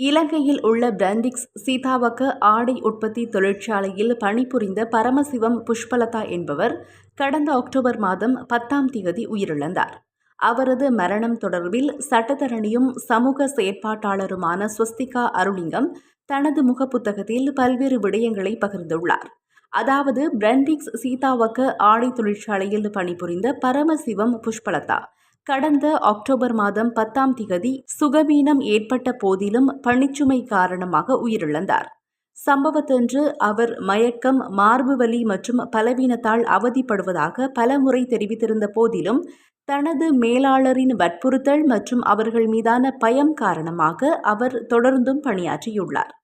இலங்கையில் உள்ள பிராண்டிக்ஸ் சீதாவக்க ஆடை உற்பத்தி தொழிற்சாலையில் பணிபுரிந்த பரமசிவம் புஷ்பலதா என்பவர் கடந்த அக்டோபர் மாதம் பத்தாம் தேதி உயிரிழந்தார். அவரது மரணம் தொடர்பில் சட்டத்தரணியும் சமூக செயற்பாட்டாளருமான ஸ்வஸ்திகா அருளிங்கம் தனது முகப்புத்தகத்தில் பல்வேறு விடயங்களை பகிர்ந்துள்ளார். அதாவது பிரண்டிக்ஸ் சீதாவக்க ஆடை தொழிற்சாலையில் பணிபுரிந்த பரமசிவம் புஷ்பலதா கடந்த அக்டோபர் மாதம் பத்தாம் திகதி சுகவீனம் ஏற்பட்ட போதிலும் பணிச்சுமை காரணமாக உயிரிழந்தார். சம்பவத்தன்று அவர் மயக்கம் மார்பு வலி மற்றும் பலவீனத்தால் அவதிப்படுவதாக பலமுறை தெரிவித்திருந்த போதிலும் தனது மேலாளரின் வற்புறுத்தல் மற்றும் அவர்கள் மீதான பயம் காரணமாக அவர் தொடர்ந்தும் பணியாற்றியுள்ளார்.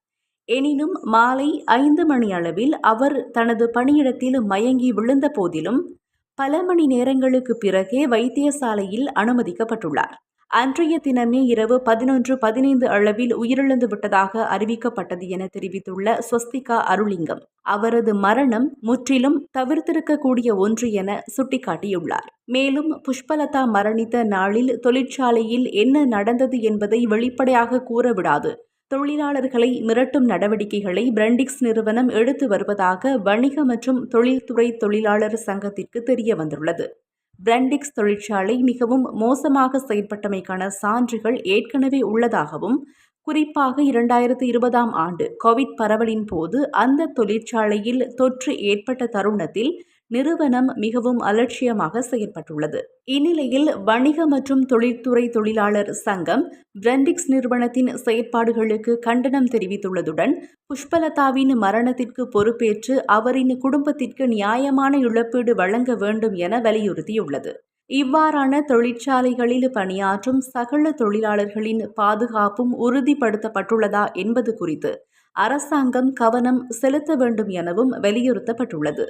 எனினும் மாலை ஐந்து மணி அளவில் அவர் தனது பணியிடத்தில் மயங்கி விழுந்த போதிலும் பல மணி நேரங்களுக்கு பிறகே வைத்தியசாலையில் அனுமதிக்கப்பட்டுள்ளார். அன்றைய தினமே இரவு பதினொன்று பதினைந்து அளவில் உயிரிழந்து விட்டதாக அறிவிக்கப்பட்டது என தெரிவித்துள்ள ஸ்வஸ்திகா அருளிங்கம் அவரது மரணம் முற்றிலும் தவிர்த்திருக்கக்கூடிய ஒன்று என சுட்டிக்காட்டியுள்ளார். மேலும் புஷ்பலதா மரணித்த நாளில் தொழிற்சாலையில் என்ன நடந்தது என்பதை வெளிப்படையாக கூறவிடாது. தொழிலாளர்களை மிரட்டும் நடவடிக்கைகளை பிரண்டிக்ஸ் நிறுவனம் எடுத்து வருவதாக வணிக மற்றும் தொழில்துறை தொழிலாளர் சங்கத்திற்கு தெரிய வந்துள்ளது. பிரண்டிக்ஸ் தொழிற்சாலை மிகவும் மோசமாக செயல்பட்டமைக்கான சான்றுகள் ஏற்கனவே உள்ளதாகவும் குறிப்பாக இரண்டாயிரத்து இருபதாம் ஆண்டு கோவிட் பரவலின் போது அந்த தொழிற்சாலையில் தொற்று ஏற்பட்ட தருணத்தில் நிறுவனம் மிகவும் அலட்சியமாக செயல்பட்டுள்ளது. இந்நிலையில் வணிக மற்றும் தொழில்துறை தொழிலாளர் சங்கம் பிரண்டிக்ஸ் நிறுவனத்தின் செயற்பாடுகளுக்கு கண்டனம் தெரிவித்துள்ளதுடன் புஷ்பலதாவின் மரணத்திற்கு பொறுப்பேற்று அவரின் குடும்பத்திற்கு நியாயமான இழப்பீடு வழங்க வேண்டும் என வலியுறுத்தியுள்ளது. இவ்வாறான தொழிற்சாலைகளில் பணியாற்றும் சகல தொழிலாளர்களின் பாதுகாப்பும் உறுதிப்படுத்தப்பட்டுள்ளதா என்பது குறித்து அரசாங்கம் கவனம் செலுத்த வேண்டும் எனவும் வலியுறுத்தப்பட்டுள்ளது.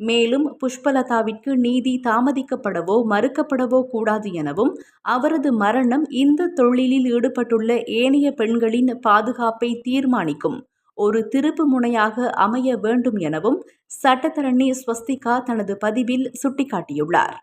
மேலும் புஷ்பலதாவிற்கு நீதி தாமதிக்கப்படவோ மறுக்கப்படவோ கூடாது எனவும் அவரது மரணம் இந்த தொழிலில் ஈடுபட்டுள்ள ஏனைய பெண்களின் பாதுகாப்பை தீர்மானிக்கும். ஒரு திருப்பு முனையாக அமைய வேண்டும் எனவும் சட்டத்தரணி ஸ்வஸ்திகா தனது பதிவில் சுட்டிக்காட்டியுள்ளார்.